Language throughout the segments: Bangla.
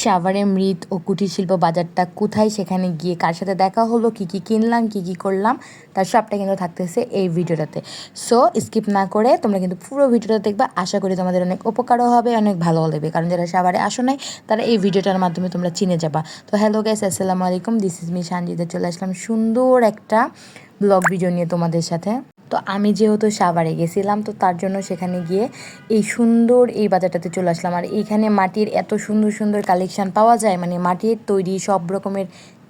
সাভারে মৃৎ ও কুটির শিল্প বাজারটা কোথায়, সেখানে গিয়ে কার সাথে দেখা হলো, কি কি কিনলাম, কি কি করলাম, তার সবটা কিন্তু থাকতেছে এই ভিডিওটাতে। সো স্কিপ না করে তোমরা কিন্তু পুরো ভিডিওটা দেখবা। আশা করি তোমাদের অনেক উপকারও হবে, অনেক ভালো লাগবে। কারণ যারা সাভারে আসো নাই, তারা এই ভিডিওটার মাধ্যমে তোমরা চিনে যাবা। তো হ্যালো গাইস আসসালামু আলাইকুম দিস ইজ মি সানজিদে চলে আসলাম সুন্দর একটা ব্লগ ভিডিও নিয়ে তোমাদের সাথে। তো আমি যেহেতু সাভারে গেছিলাম, তো তার জন্য সেখানে গিয়ে এই সুন্দর এই বাজারটাতে চলে আসলাম। আর এইখানে মাটির এত সুন্দর সুন্দর কালেকশান পাওয়া যায় মানে মাটির তৈরি সব রকমের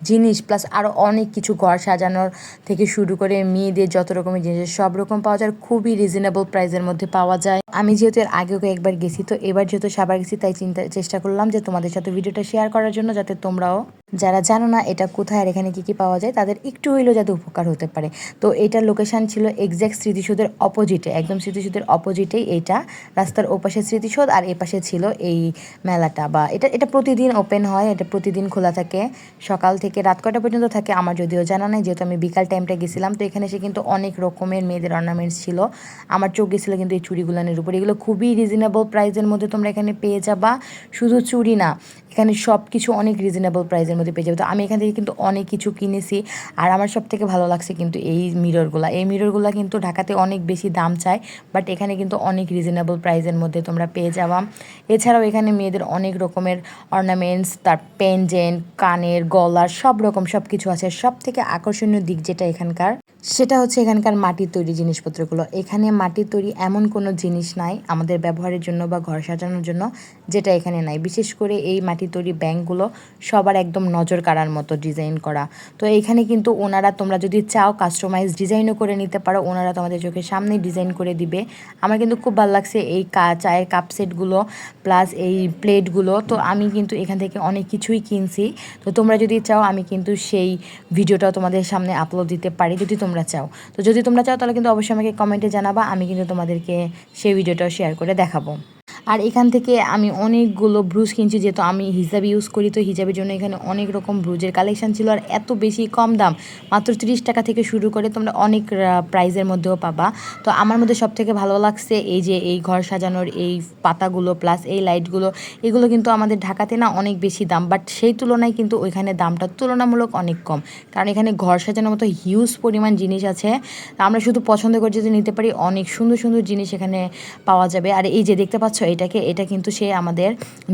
জিনিস প্লাস আরও অনেক কিছু ঘর সাজানোর থেকে শুরু করে মেয়েদের যত রকমের জিনিস সব রকম পাওয়া যায়। খুবই রিজনেবল প্রাইসের মধ্যে পাওয়া যায়। আমি যেহেতু এর আগেও একবার গেছি, তো এবার যেহেতু সাবার গেছি, তাই চিন্তা, চেষ্টা করলাম যে তোমাদের সাথে ভিডিওটা শেয়ার করার জন্য যাতে তোমরাও যারা জানো না এটা কোথায় আর এখানে কী কী পাওয়া যায়, তাদের একটু হইলেও যাতে উপকার হতে পারে। তো এটার লোকেশান ছিল এক্স্যাক্ট স্মৃতিসৌধের অপোজিটে একদম স্মৃতিসৌধের অপোজিটেই এটা, রাস্তার ওপাশে স্মৃতিসৌধ আর এপাশে ছিল এই মেলাটা বা এটা এটা প্রতিদিন ওপেন হয়, এটা প্রতিদিন খোলা থাকে, সকাল থেকে রাত কটা পর্যন্ত থাকে আমার যদিও জানা নাই, যেহেতু আমি বিকাল টাইমটা গেছিলাম, তো এখানে সে কিন্তু অনেক রকমের মেয়েদের অর্নামেন্টস ছিল। আমার চোখ গেছিল কিন্তু এই চুড়িগুলানের উপর। এগুলো খুবই রিজনেবল প্রাইসের মধ্যে তোমরা এখানে পেয়ে যাবা। শুধু চুরি না, এখানে সব কিছু অনেক রিজনেবল প্রাইসের মধ্যে পেয়ে যাবে। তো আমি এখান থেকে কিন্তু অনেক কিছু কিনেছি। আর আমার সব থেকে ভালো লাগছে কিন্তু এই মিররগুলো এই মিররগুলো কিন্তু ঢাকাতে অনেক বেশি দাম চায় বাট এখানে কিন্তু অনেক রিজনেবল প্রাইসের মধ্যে তোমরা পেয়ে যাবা। এছাড়াও এখানে মেয়েদের অনেক রকমের অর্নামেন্টস তার পেনজেন্ট কানের, গলার, সব রকম সব কিছু আছে। সব থেকে আকর্ষণীয় দিক যেটা এখানকার সেটা হচ্ছে এখানকার মাটির তৈরি জিনিসপত্রগুলো। এখানে মাটির তৈরি এমন কোনো জিনিস নাই আমাদের ব্যবহারের জন্য বা ঘর সাজানোর জন্য যেটা এখানে নাই। বিশেষ করে এই মাটির তৈরি ব্যাংকগুলো সবার একদম নজর কাড়ার মতো ডিজাইন করা। তো এখানে কিন্তু ওনারা তোমরা যদি চাও কাস্টমাইজ ডিজাইনও করে নিতে পারো, ওনারা তোমাদের চোখের সামনেই ডিজাইন করে দিবে। আমার কিন্তু খুব ভালো লাগছে এই কা, চায়ের কাপ সেটগুলো প্লাস এই প্লেটগুলো। তো আমি কিন্তু এখান থেকে অনেক কিছুই কিনছি। তো তোমরা যদি চাও আমি কিন্তু সেই ভিডিওটাও তোমাদের সামনে আপলোড দিতে পারি। যদি তোমরা চাও। তো যদি তোমরা চাও, তাহলে কিন্তু অবশ্যই আমাকে কমেন্টে জানাবা, আমি কিন্তু তোমাদেরকে সেই ভিডিওটাও শেয়ার করে দেখাবো। আর এখান থেকে আমি অনেকগুলো ব্রুজ কিনছি যেহেতু আমি হিজাব ইউজ করি, তো হিজাবের জন্য এখানে অনেক রকম ব্রুজের কালেকশান ছিল আর এত বেশি কম দাম, মাত্র তিরিশ টাকা থেকে শুরু করে তোমরা অনেক প্রাইজের মধ্যেও পাবা। তো আমার মধ্যে সব থেকে ভালো লাগছে এই যে এই ঘর সাজানোর এই পাতাগুলো প্লাস এই লাইটগুলো এগুলো কিন্তু আমাদের ঢাকাতে না অনেক বেশি দাম বাট সেই তুলনায় কিন্তু ওইখানে দামটা তুলনামূলক অনেক কম। কারণ এখানে ঘর সাজানোর মতো হিউজ পরিমাণ জিনিস আছে, আমরা শুধু পছন্দ করে যদি নিতে পারি, অনেক সুন্দর সুন্দর জিনিস এখানে পাওয়া যাবে। আর এই যে দেখতে পাচ্ছ এটাকে, এটা কিন্তু সে আমাদের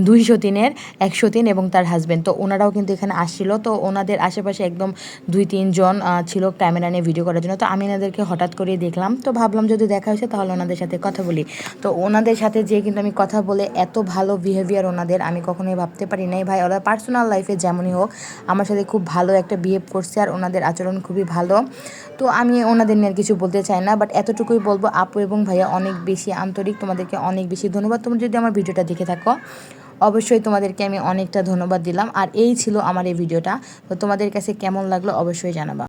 দুইশো তিনের, একশো তিন এবং তার হাজব্যান্ড তো ওনারাও কিন্তু এখানে আসছিল। তো ওনাদের আশেপাশে একদম দুই তিনজন ছিল ক্যামেরা নিয়ে ভিডিও করার জন্য। তো আমি এনাদেরকে হঠাৎ করে দেখলাম। তো ভাবলাম যদি দেখা হয়েছে তাহলে ওনাদের সাথে কথা বলি। তো ওনাদের সাথে যে কিন্তু আমি কথা বলে এত ভালো বিহেভিয়ার ওনাদের, আমি কখনোই ভাবতে পারি নাই। ভাই, ওরা পার্সোনাল লাইফে যেমনই হোক, আমার সাথে খুব ভালো একটা বিহেভ করছে আর ওনাদের আচরণ খুবই ভালো। তো আমি ওনাদের নিয়ে আর কিছু বলতে চাই না বাট এতটুকুই বলব। আপু এবং ভাইয়া অনেক বেশি আন্তরিক, তোমাদেরকে অনেক বেশি ধন্যবাদ। তোমরা যদি আমার ভিডিওটা দেখে থাকো, অবশ্যই তোমাদেরকে আমি অনেকটা ধন্যবাদ দিলাম। আর এই ছিল আমার এই ভিডিওটা। তো তোমাদের কাছে কেমন লাগল অবশ্যই জানাবা।